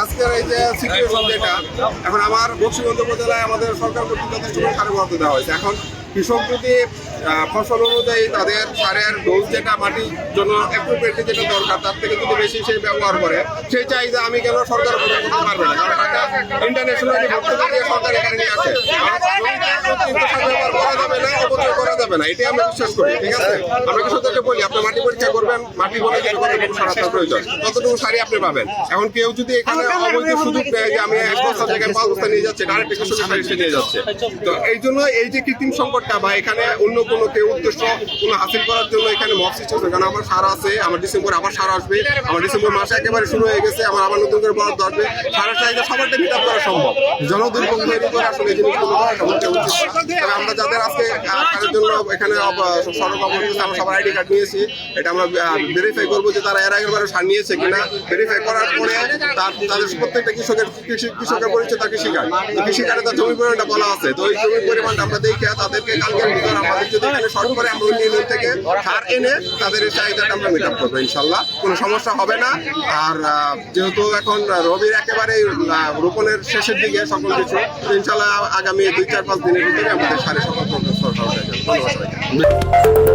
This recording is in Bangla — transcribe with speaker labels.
Speaker 1: আজকের এই যে সিচুয়েশন যেটা, এখন আমার বক্সিবন্ধ উপজেলায় আমাদের সরকার কর্তৃক যথেষ্ট সারে বরাদ্দ দেওয়া হয়েছে। এখন কৃষক যদি ফসল অনুযায়ী তাদের সারের ডোজ যেটা, মাটির জন্য অ্যাপ্রোপ্রিয়েটলি যেটা দরকার, তার থেকে যদি বেশি সে ব্যবহার করে সেই চাহিদা আমি কেন সরকার করতে পারবে না। কারণ একটা ইন্টারন্যাশনালি দিয়ে সরকার এখানে নিয়ে আসে ব্যবহার করা যাবে না, অপচয় করা যাবে না এটাই আমি বিশ্বাস করি ঠিক আছে? আমরা কৃষকদেরকে বলি? আপনি মাটি পরীক্ষা করবেন মাটি বলে যে কতটুকু সার আপনার প্রয়োজন। ততটুকু সারই আপনি পাবেন? এখন কেউ যদি এখানে অবৈধ সুযোগ দেয় যে আমি এক বস্তা জায়গায় পাঁচ বস্তা নিয়ে যাচ্ছে ডাইরেক্ট কৃষকের সারি সে নিয়ে যাচ্ছে। তো এই জন্য এই যে কৃত্রিম সংকটটা বা এখানে অন্য কোনো কেউ উদ্দেশ্য কোনো হাসিল করার জন্য এখানে মব সৃষ্টি হচ্ছে কারণ আমার সার আছে আমার ডিসেম্বর আবার সার আসবে আমার ডিসেম্বর মাসে একেবারে শুরু হয়ে গেছে আমার আবার নতুন করে বরাদ্দ আসবে সারের চাহিদা সবারটা মিট আপ করা সম্ভব। জনদুর্ভোগ তৈরি করে আসলে এই জিনিসগুলো আমরা যাদের আজকে সারের জন্য এখানে অব- সড়ক অবস্থা আমরা সবার আইডি কার্ড নিয়েছি। এটা আমরা ভেরিফাই করব যে তারা এর আগের বারে সার নিয়েছে কিনা। ভেরিফাই করার পরে তাদের প্রত্যেকটা কৃষকের, কৃষি, কৃষকের পরিচয় তার কৃষি কার্ড কৃষি কার্ডে তার জমি পরিমাণটা বলা আছে। তো ওই জমির পরিমাণটা আমরা দেখে তাদেরকে কালকের ভিতর আমাদের যদি এখানে শর্ট করে আমরা নিয়ম থেকে, সার এনে তাদের এই চাহিদাটা আমরা মিট আপ করব ইনশাল্লাহ। কোনো সমস্যা হবে না। আর যেহেতু এখন রবির একেবারে রোপণের শেষের দিকে সকল কিছু ইনশাল্লাহ আগামী দুই, চার, পাঁচ দিনের ভিতরে আমাদের সাড়ে সকল そう。